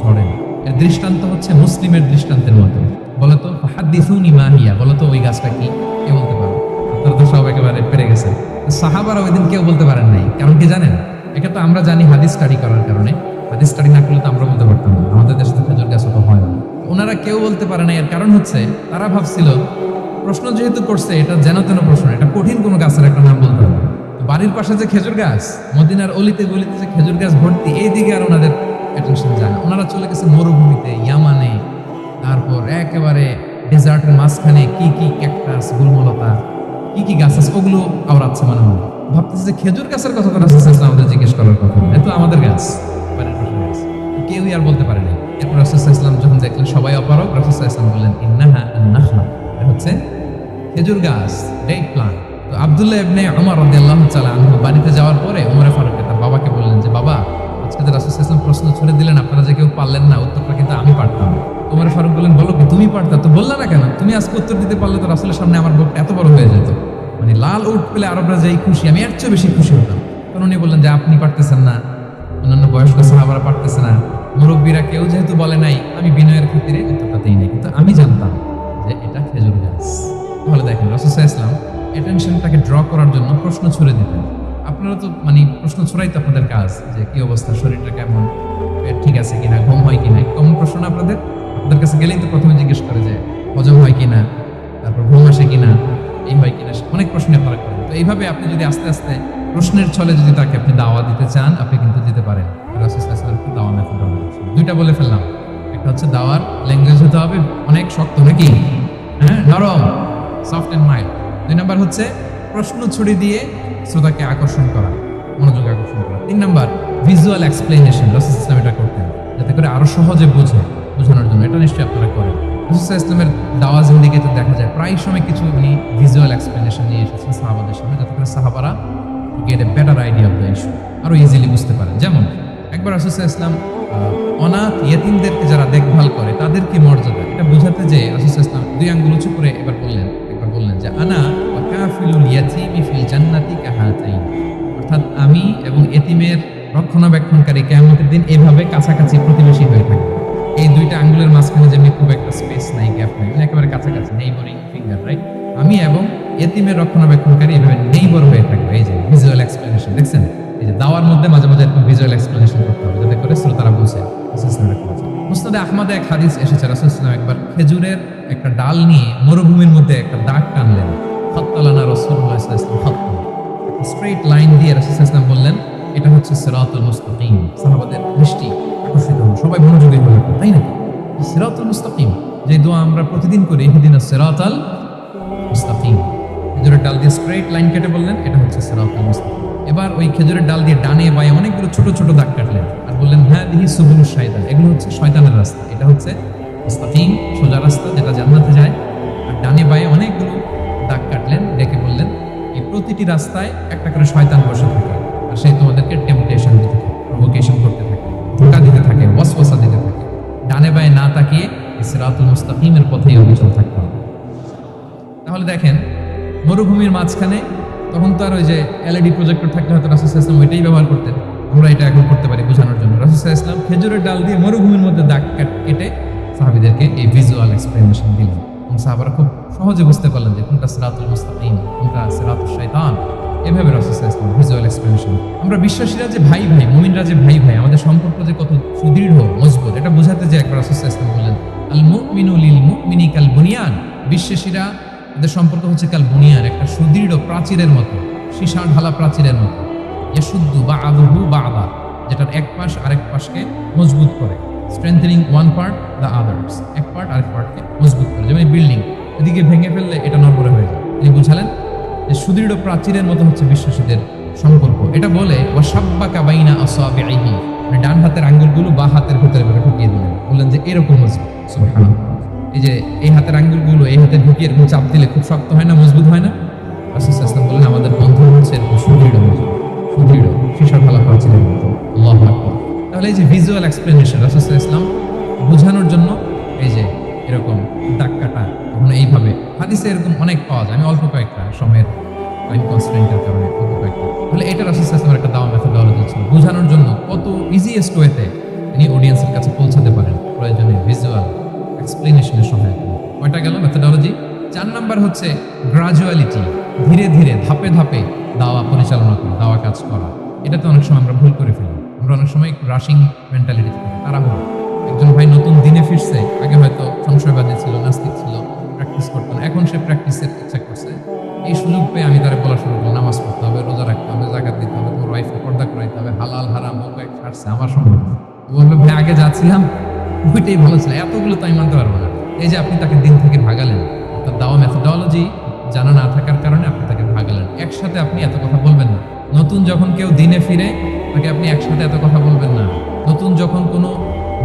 ঝরে না। এর দৃষ্টান্ত হচ্ছে মুসলিমের দৃষ্টান্তের মতো বলতো হাদিসুনি মাহিয়া বলতো, ওই গাছটা কি? কে বলতে পারো আপনারা তো সব একেবারে পেরে গেছেন। সাহাবারা ওই দিন কেউ বলতে পারেন নাই। কারণ কি জানেন? এটা তো আমরা জানি হাদিস স্টাডি করার কারণে। হাদিস স্টাডি না করলে তো আমরা বলতে পারতাম না। আমাদের দেশে তো খেজুর গাছ হয় না। ওনারা কেউ বলতে পারে না এর কারণ হচ্ছে, তারা ভাবছিল, প্রশ্ন যেহেতু করছে, এটা যেন তেন প্রশ্ন এটা কঠিন কোনো গাছের একটা নাম বলতে হবে। বাড়ির পাশে যে খেজুর গাছ, মদিনার অলিতে গলিতে যে খেজুর গাছ ভর্তি, এই দিকে আর ওনাদের অ্যাটেনশন যায় ওনারা চলে গেছে মরুভূমিতে, ইয়ামানে। তারপর একেবারে ডেজার্টের মাঝখানে কি কি ক্যাকটাস গুলমলতা কি কি গাছ আছে ওগুলো আওড়াচ্ছে মনে মনে ভাবতেছে যে খেজুর গাছের কথা তো রাসূল আমাদের জিজ্ঞেস করার কথা। না। এ তো আমাদের গাছ। কেউই আর বলতে পারে না এরপর রাসূল ইসলাম যখন দেখলেন সবাই অপারক রাসূল ইসলাম বললেন ইন্নাহা এটা হচ্ছে খেজুর গাছ ডেট প্লান্ট তো আব্দুল্লাহ ইবনে ওমর রাদিয়াল্লাহু তাআলা আনহু বাড়িতে যাওয়ার পরে ওমর ফারুক তার বাবাকে বললেন যে বাবা আজকে রাসূল ইসলাম প্রশ্ন ছুড়ে দিলেন আপনারা যে কেউ পারলেন না উত্তরটা কিন্তু আমি পারতাম ওমর ফারুক বললেন বলো তুমি পারতা? তো বললা না কেন? তুমি আজকে উত্তর দিতে পারলে তো রাসূলের সামনে আমার বুকটা এত বড় হয়ে যেত। মানে লাল উঠ পেলে আরবরা যাই খুশি, আমি এর চেয়ে বেশি খুশি হতাম। কারণ উনি বললেন যে, আপনি পারতেছেন না। অন্যান্য বয়স্ক সাহাবারা পারতেছে না। মুরব্বীরা কেউ যেহেতু বলে নাই, আমি বিনয়ের খাতিরে উত্তরটাতেই নাই। কিন্তু আমি জানতাম যে এটা খেজুর গাছ। তাহলে দেখেন রসুসা ইসলাম অ্যাটেনশনটাকে ড্র করার জন্য প্রশ্ন ছুড়ে দিতেন আপনারা তো মানে প্রশ্ন ছড়াই তো আপনাদের কাজ যে, কি অবস্থা? শরীরটা কেমন? ঠিক আছে কিনা? ঘুম হয় কিনা? কমন প্রশ্ন আপনাদের? আপনাদের কাছে গেলেই তো প্রথমে জিজ্ঞেস করে যে, হজম হয় কিনা? তারপর ঘুম আসে কিনা? এই হয় কিনা? অনেক প্রশ্নে আপনারা করেন তো এইভাবে আপনি যদি আস্তে আস্তে প্রশ্নের ছলে যদি তাকে আপনি দাওয়া দিতে চান, আপনি কিন্তু দিতে পারেন। দাওয়া মেথড দুইটা বলে ফেললাম। একটা হচ্ছে দাওয়ার ল্যাঙ্গুয়েজ হতে হবে, অনেক শক্ত নাকি? হ্যাঁ নরম সফট এন্ড মাইল্ড দুই নাম্বার হচ্ছে প্রশ্ন ছুড়ে দিয়ে শ্রোতাকে আকর্ষণ করা, মনোযোগ আকর্ষণ করা। তিন নাম্বার ভিজুয়াল এক্সপ্লেনেশন রসুল ইসলাম এটা করতেন, যাতে করে আরও সহজে বোঝে। বোঝানোর জন্য। এটা নিশ্চয়ই আপনারা করেন। ইসলামের দাওয়া জিন্দিগিতে দেখা যায়, প্রায় সময় কিছু উনি ভিজুয়াল এক্সপ্লেনেশন নিয়ে এসেছেন সাহাবাদের সামনে। যাতে করে সাহাবারা get a better idea of the issue আরও ইজিলি বুঝতে পারেন। যেমন, একবার রসুল ইসলাম অনাথ ইয়েতিমদেরকে যারা দেখভাল করে তাদেরকে মর্যাদা? এটা বোঝাতে যে রসুল ইসলাম দুই আঙ্গুল উঁচু করে এবার বললেন, একবার বললেন যে, আনা কাফিলুল ইয়াতীমি ফিল জান্নাতি কাহাতাইন। অর্থাৎ আমি এবং এতিমের রক্ষণাবেক্ষণকারী কেয়ামতের দিন এভাবে কাছাকাছি প্রতিবেশী হয়ে থাকবে। এই দুইটা আঙ্গুলের মাঝখানে যেমনি খুব একটা স্পেস নাই গ্যাপ নাই মানে একেবারে কাছাকাছি নেইবরিং ফিঙ্গার রাইট আমি এবং এতিমের রক্ষণাবেক্ষণকারী এভাবে নেইবর হয়ে থাকবে। এই যে ভিজুয়াল এক্সপ্লেনেশন দেখছেন? এই যে দাওয়ার মধ্যে মাঝে মাঝে এরকম ভিজুয়াল এক্সপ্লেনেশন করতে হবে, যাতে করে শ্রোতারা বুঝে মুস্তাদে আহমদে এক হাদিস এসেছে, রাসূল একবার খেজুরের একটা ডাল নিয়ে মরুভূমির মধ্যে একটা দাগ টানলেন। রাসূলুল্লাহ সাল্লাল্লাহু আলাইহি স্ট্রেট লাইন দিয়ে রাসূল ওয়াসাল্লাম বললেন, এটা হচ্ছে সিরাতুল মুস্তাকিম। সাহাবাদের দৃষ্টি আকর্ষিত হলো সবাই মনোযোগী হলো তাই না সিরাতুল মুস্তাকিম যে দোয়া আমরা প্রতিদিন করি, ইহদিনা সিরাতাল মুস্তাকিম। খেজুরের ডাল দিয়ে স্ট্রেট লাইন কেটে বললেন, এটা হচ্ছে সিরাতুল মুস্তাকিম। এবার ওই খেজুরের ডাল দিয়ে ডানে বায়ে অনেকগুলো ছোট ছোট দাগ কাটলেন আর বললেন হ্যাঁ দিহি সুবুলুস শায়তান। এগুলো হচ্ছে শয়তানের রাস্তা, এটা হচ্ছে মুস্তাকিম, সোজা রাস্তা যেটা জান্নাতে যায়। আর ডানে বায়ে অনেকগুলো দাগ কাটলেন, ডেকে বললেন, এই প্রতিটি রাস্তায় একটা করে শয়তান বসে থাকে আর সে তোমাদেরকে টেম্পটেশন দিতে প্রভোকেশন করতে থাকে। ধোকা দিতে থাকে ওয়াসওয়াসা দিতে থাকে। ডানে বায়ে না তাকিয়ে সিরাতুল মুস্তাকিমের পথেই অবিচল থাকতে হবে। তাহলে দেখেন, মরুভূমির মাঝখানে তখন তো আর ওই যে এলইডি প্রজেক্টর থাকলে হয়তো রাসুল ইসলাম ওইটাই ব্যবহার করতেন। আমরা এটা এখন করতে পারি বোঝানোর জন্য। রাসুল ইসলাম খেজুরের ডাল দিয়ে মরুভূমির মধ্যে দাগ কেটে সাহাবিদেরকে এই ভিজুয়াল এক্সপ্লেনেশন দিলেন। এবং সাহাবারা খুব সহজে বুঝতে পারলেন যে কোনটা সিরাতুল মুস্তাকিম, কোনটা সিরাতুল শয়তান। এভাবে রাসুল ভিজুয়াল এক্সপ্লেনেশন। আমরা বিশ্বাসীরা যে ভাই ভাই, মুমিনরা যে ভাই ভাই, আমাদের সম্পর্ক যে কত সুদৃঢ়, মজবুত, এটা বোঝাতে যে একবার রাসুল ইসলাম বললেন আল মুমিনু লিল মুমিনি কাল বুনিয়ান বিশ্বাসীরা এদের সম্পর্ক হচ্ছে কাল বুনিয়ান একটা সুদৃঢ় প্রাচীরের মতো সীসা ঢালা প্রাচীরের মতো। ইয়াশুদ্দু বা আদহু বা আদা যেটার এক পাশ আরেক পাশকে মজবুত করে strengthening one part the others এক পার্ট আরেক পার্টকে মজবুত করে, যেমন বিল্ডিং এদিকে ভেঙে ফেললে এটা নড়বড়ে হয়ে যায়। তিনি বুঝালেন যে সুদৃঢ় প্রাচীরের মতো হচ্ছে বিশ্বাসীদের সম্পর্ক। এটা বলে ওয়াসাব্বা কাবাইনা আসাবিআইহি মানে ডান হাতের আঙ্গুলগুলো বা হাতের ভিতরে ভেবে ঢুকিয়ে দিলেন। বললেন যে, এরকম মজবুত সুবহানাল্লাহ। এই যে, এই হাতের আঙ্গুলগুলো, এই হাতে ঢুকিয়ে এরকম চাপ দিলে খুব শক্ত হয় না, মজবুত হয় না? রাসূল সাল্লাল্লাহু বলেন আমাদের বন্ধন হচ্ছে এরকম সুদৃঢ় সুদৃঢ়, সীসা ঢালা প্রাচীরের মতো। আল্লাহু আকবার। তাহলে এই যে ভিজুয়াল এক্সপ্লেনেশন রাসূল সাল্লাল্লাহু ইসলাম বোঝানোর জন্য এই যে এরকম দাগ কাটা এইভাবে? হাদিসে এরকম অনেক পাওয়া যায়। আমি অল্প কয়েকটা সময়ের টাইম কনস্ট্রেন্টের কারণে অল্প কয়েকটা। তাহলে এটা রাসূল একটা দাওয়া মেথোডলজি ছিল। বোঝানোর জন্য কত ইজিয়েস্ট ওয়েতে তিনি অডিয়েন্সের কাছে পৌঁছাতে পারেন। প্রয়োজনে ভিজুয়াল এক্সপ্লেনেশনের সহায়তা নিয়ে। কয়টা গেল মেথোডলজি চার নাম্বার হচ্ছে গ্রাজুয়ালিটি ধীরে ধীরে, ধাপে ধাপে দাওয়া পরিচালনা করা, দাওয়া কাজ করা। এটাতে অনেক সময় আমরা ভুল করে ফেলি। আমরা অনেক সময় রাশিং মেন্টালিটি থাকি তাড়াহুড়ো একজন ভাই নতুন দিনে ফিরছে, আগে হয়তো সংশয়বাদী ছিল, নাস্তিক ছিল প্র্যাকটিস করতো না। এখন সে প্র্যাকটিসের ইচ্ছা করছে। এই সুযোগ পেয়ে আমি তারা বলা শুরু করলাম, নামাজ পড়তে হবে, রোজা রাখতে হবে, জাকাত দিতে হবে, তোমার ওয়াইফকে পর্দা করাইতে হবে, হালাল, হারাম বলব এক ছাড়ছে আমার। ও বলল ভাই, আগে যাচ্ছিলাম, ওইটাই ভালো ছিল। এতগুলো তো আমি মানতে পারব না। এই যে আপনি তাকে দিন থেকে ভাগালেন তার দাওয়া মেথোডলজি জানা না থাকার কারণে আপনি তাকে ভাগালেন। একসাথে আপনি এত কথা বলবেন না। নতুন যখন কেউ দিনে ফিরে, তাকে আপনি একসাথে এত কথা বলবেন না। নতুন যখন কোনো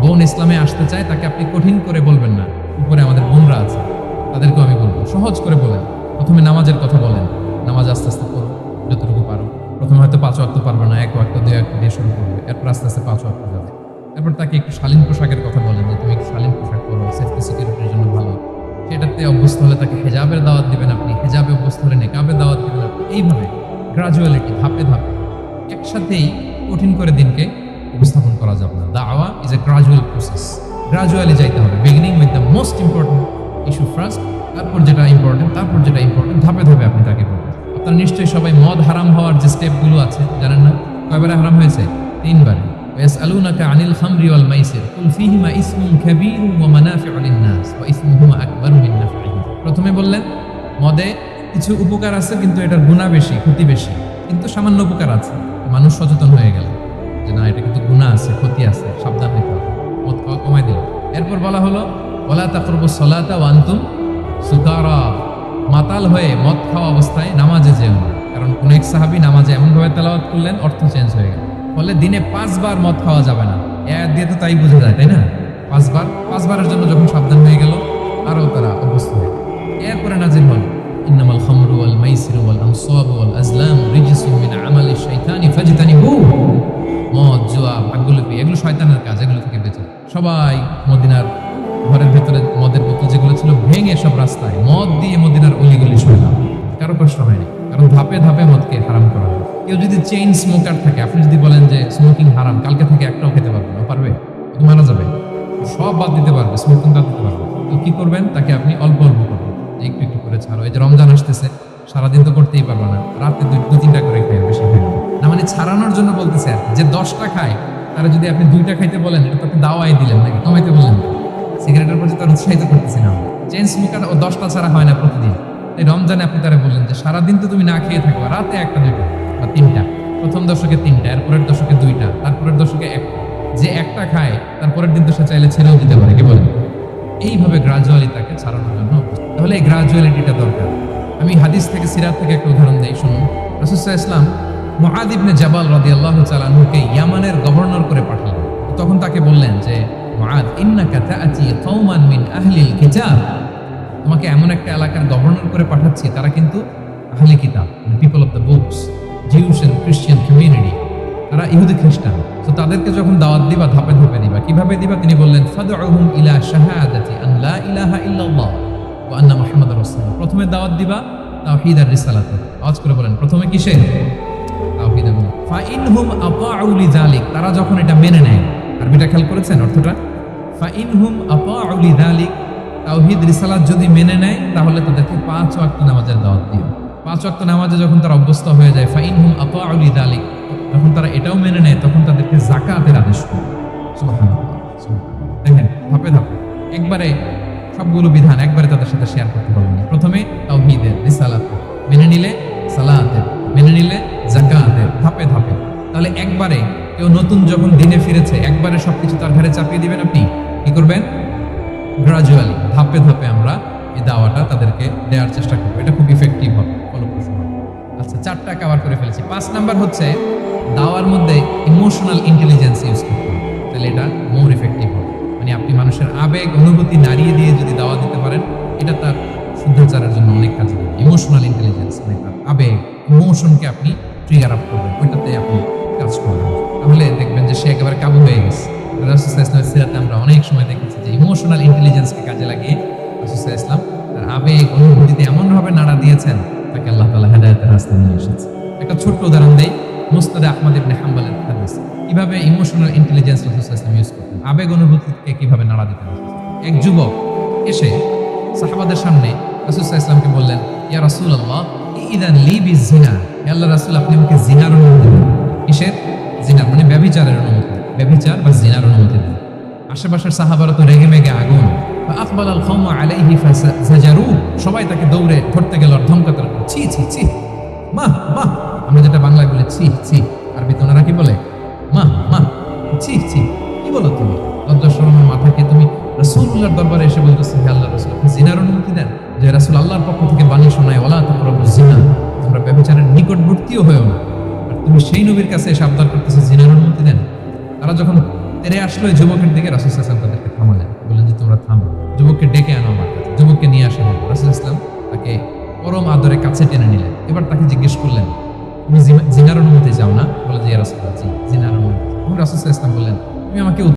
বোন ইসলামে আসতে চায়, তাকে আপনি কঠিন করে বলবেন না। উপরে আমাদের বোনরা আছে, তাদেরকেও আমি বলব, সহজ করে বলেন। প্রথমে নামাজের কথা বলেন, নামাজ আস্তে আস্তে করো যতটুকু পারো। প্রথমে হয়তো পাঁচ ওয়াক্ত পারবে না, এক ওয়াক্ত, দুই ওয়াক্ত দিয়ে শুরু করবে, এরপর আস্তে আস্তে পাঁচ ওয়াক্ত যাবে। এরপর তাকে একটু শালীন পোশাকের কথা বলেন, যে তুমি একটু শালীন পোশাক পরো সেফটি সিকিউরিটির জন্য ভালো। সেটাতে অভ্যস্ত হলে তাকে হেজাবের দাওয়াত দিবেন আপনি, হেজাবে অভ্যস্ত হলে নেকাবের দাওয়াত দিবেন আপনি। এইভাবে গ্রাজুয়ালিটি ধাপে ধাপে, একসাথেই কঠিন করে দিনকে উপস্থাপন করা যাবে না দাওয়া is a gradual process gradually যাইতে হবে beginning with the most important issue first তারপর যেটা ইম্পর্টেন্ট তারপর যেটা ইম্পর্টেন্ট ধাপে ধাপে আপনি তাকে করবেন আপনারা নিশ্চয়ই সবাই মদ হারাম হওয়ার যে স্টেপগুলো আছে জানেন না কয়বারে হারাম হয়েছে তিনবারে ويسألونك عن الخمر والميسر قل فيهما اسم كبير ومنافع للناس واسمهما أكبر من نفعهما প্রথমে বললেন মদে কিছু উপকার আছে কিন্তু এটার গুণা বেশি ক্ষতি বেশি কিন্তু সামান্য উপকার আছে মানুষ সচেতন হয়ে গেল যে না, এটা কিন্তু গুণা আছে, ক্ষতি আছে, সাবধান হতে হবে। মদ খাওয়া কমাই দিল এরপর বলা হলো, ওলা তাকরবু সলাতা ওয়ান্তুম সুকারা। মাতাল হয়ে মদ খাওয়া অবস্থায় নামাজে যেও না। কারণ কোন এক সাহাবি নামাজে এমনভাবে তেলাওয়াত করলেন, অর্থ চেঞ্জ হয়ে গেল। ফলে দিনে পাঁচবার মদ খাওয়া যাবে না। এ দিয়ে তো তাই বোঝা যায়, তাই না? পাঁচবার, পাঁচবারের জন্য যখন সাবধান হয়ে গেল, আরও তারা অভ্যস্ত হয়ে এরপরে নাজিল হল, ইন্নামাল খামরু ওয়াল মাইসিরু ওয়াল আনসাবু ওয়াল আজলাম রিজসুম মিন আমালি শাইতানি ফাজতানিবুহু মদ, জুয়া ভাগ্যলিপি এগুলো শয়তানের কাজ, এগুলো থেকে বেঁচে সবাই মদিনার ঘরের ভেতরে মদের বোতল যেগুলো ছিল, ভেঙে সব রাস্তায় মদ দিয়ে মদিনার অলিগলি শুনলাম কারও কষ্ট হয়নি কারণ ধাপে ধাপে মদকে হারাম করা হয়। কেউ যদি চেইন স্মোকার থাকে, আপনি যদি বলেন যে স্মোকিং হারাম, কালকে থেকে একটাও খেতে পারবে না পারবে তো মারা যাবে। সব বাদ দিতে পারবে স্মোকিং বাদ দিতে পারবে তো কি করবেন? তাকে আপনি অল্প অল্প করবেন একটু একটু করে ছাড়ো। এই যে রমজান আসতেছে, সারাদিন তো করতেই পারবে না। রাতে দুই দু তিনটা করে খাই বেশি খাই না। মানে ছাড়ানোর জন্য বলতেছে আর যে দশটা খায়, তারা যদি আপনি দুইটা খাইতে বলেন, এটা তো আপনি দাওয়াই দিলেন নাকি? কমাইতে বললেন না। সিগারেটের প্রতি তার উৎসাহিত করতেছি না চেন স্মোকার ও দশটা ছাড়া হয় না প্রতিদিন। এই রমজানে আপনি তারা বললেন যে সারাদিন তো তুমি না খেয়ে থাকো, রাতে একটা দুইটা বা তিনটা। প্রথম দশকে তিনটা, এরপরের দশকে দুইটা, তারপরের দশকে একটা যে একটা খায় তারপরের দিন তো সে চাইলে ছেড়েও দিতে পারে, কি বলেন? এইভাবে গ্রাজুয়ালি তাকে ছাড়ানোর জন্য তাহলে এই গ্রাজুয়ালিটিটা দরকার। আমি হাদিস থেকে, সিরাত থেকে একটা উদাহরণ দিই, শুনুন। রসুল্লাহ ইসলাম মুআদ ইবনে জাবাল রাদিয়াল্লাহু আল্লাহ আনহুকে ইয়ামানের গভর্নর করে পাঠালেন। তখন তাকে বললেন যে আহলিল কিতাব। তোমাকে এমন একটা এলাকার গভর্নর করে পাঠাচ্ছি, তারা কিন্তু আহলি কিতাব people of the books Jews and Christian community তারা ইহুদি খ্রিস্টান। তো তাদেরকে যখন দাওয়াত দিবা, ধাপে ধাপে দিবা, কীভাবে দিবা? তিনি বললেন ইলা আন লা ইলাহা ইল্লাল্লাহ ওয়া আন্না মুহাম্মাদুর রাসূলুল্লাহ। প্রথমে দাওয়াত দিবা, তাওহীদ আর রিসালাত। আওয়াজ করে বলেন, প্রথমে কিসে তাওহীদ এবং ফা ইনহুম আতাউ লিযালিক তারা যখন এটা মেনে নেয়, আরবিটা খেয়াল করেছেন অর্থটা? ফা ইনহুম আতাউ লিযালিক তাওহীদ রিসালাত যদি মেনে নেয়, তাহলে তাদেরকে পাঁচ ওয়াক্ত নামাজের দাওয়াত দিও। পাঁচ ওয়াক্ত নামাজে যখন তারা অভ্যস্ত হয়ে যায় ফা ইনহুম আতাউ লিযালিক যখন তারা এটাও মেনে নেয়, তখন তাদেরকে জাকাতের আদেশ করে সুবহানাল্লাহ সুবহানাল্লাহ। দেখেন, ধাপে ধাপে, একবারে সবগুলো বিধান একবারে তাদের সাথে শেয়ার করতে পারবেন প্রথমে তাওহীদের রিসালাত, মেনে নিলে সালাতের, মেনে নিলে ধাপে ধাপে তাহলে একবারে কেউ নতুন যখন দিনে ফিরেছে, একবারে সবকিছু তার ঘরে চাপিয়ে দিবেন আপনি? কি করবেন? গ্রাজুয়ালি ধাপে ধাপে আমরা এই দাওয়াটা তাদেরকে দেওয়ার চেষ্টা করব। এটা খুব ইফেক্টিভ হবে, ফলপ্রসূ আচ্ছা চারটা কভার করে ফেলেছি। পাঁচ নাম্বার হচ্ছে, দাওয়ার মধ্যে ইমোশনাল ইন্টেলিজেন্স ইউজ করতে হবে। তাহলে এটা মোর ইফেক্টিভ হবে। মানে আপনি মানুষের আবেগ, অনুভূতি নাড়িয়ে দিয়ে যদি দাওয়া দিতে পারেন, এটা তার শুদ্ধাচারের জন্য অনেক ইমোশনাল ইন্টেলিজেন্স মানে তার আবেগ ইমোশনকে আপনি ট্রিগার আপ করবেন ওইটাতে আপনি কাজ করবেন। তাহলে দেখবেন যে সে একেবারে কাবু হয়ে গেছে। রাসুসাহ ইসলামের সিরাতে আমরা অনেক সময় দেখেছি যে ইমোশনাল ইন্টেলিজেন্সকে কাজে লাগিয়ে রাসুসাহ ইসলাম তার আবেগ, অনুভূতিতে এমনভাবে নাড়া দিয়েছেন, তাকে আল্লাহ তালা হেদায়তের রাস্তা নিয়ে এসেছে। একটা ছোট্ট উদাহরণ দেই, মুস্তাদে আহমদ ইবনে হাম্বালের হাদিস। কীভাবে ইমোশনাল ইন্টেলিজেন্স রাসুসাহ ইসলাম ইউজ করতেন? আবেগ, অনুভূতিকে কীভাবে নাড়া দিতেন? এক যুবক এসে সাহাবাদের সামনে রাসুসাহ ইসলামকে বললেন, ইয়া রাসুল আল্লাহ ইদান লিবি জিনা। হে আল্লাহ আপনি আমাকে জিনার অনুমতি কিসের? জিনার মানে ব্যভিচারের অনুমতি। বা জিনার অনুমতি দেন। আশেপাশের সাহাবারা তো রেগে মেগে আগুন। আকবাল আল খম আলাইহি ফাজারু সবাই তাকে দৌড়ে ধরতে গেল আর ধমকাতে ছি ছি ছি। মা মা আমরা যেটা বাংলায় বলে ছি ছি। আরবিতে ওনারা কি বলে? মা মা ছি ছি। কি বলো তুমি? লজ্জা মাথাকে তুমি রাসূলুল্লাহর দরবারে এসে বলতেছে আপনি জিনার অনুমতি দেন? যে রাসূল আল্লাহর পক্ষ থেকে বাণী শোনায় ওলা তাকরাবু জিনা তোমরা ব্যভিচারের নিকটবর্তীও হয়েও না। আর তুমি সেই নবীর কাছে এসে আবদার করতেছে জিনার অনুমতি দেন। তারা যখন তেরে আসলো যুবকের দিকে রাসুল ইসলাম তাদেরকে থামালেন। বললেন যে, তোমরা থামো, যুবককে ডেকে আনো আমার যুবককে নিয়ে আসা হলো রাসুল ইসলাম তাকে পরম আদরে কাছে টেনে নিলেন। এবার তাকে জিজ্ঞেস করলেন, তুমি জিনা- জিনার অনুমতি চাও না? বলে যে রাসুল জি জিনার অনুমতি রাসুল ইসলাম বললেন, তুমি আমাকে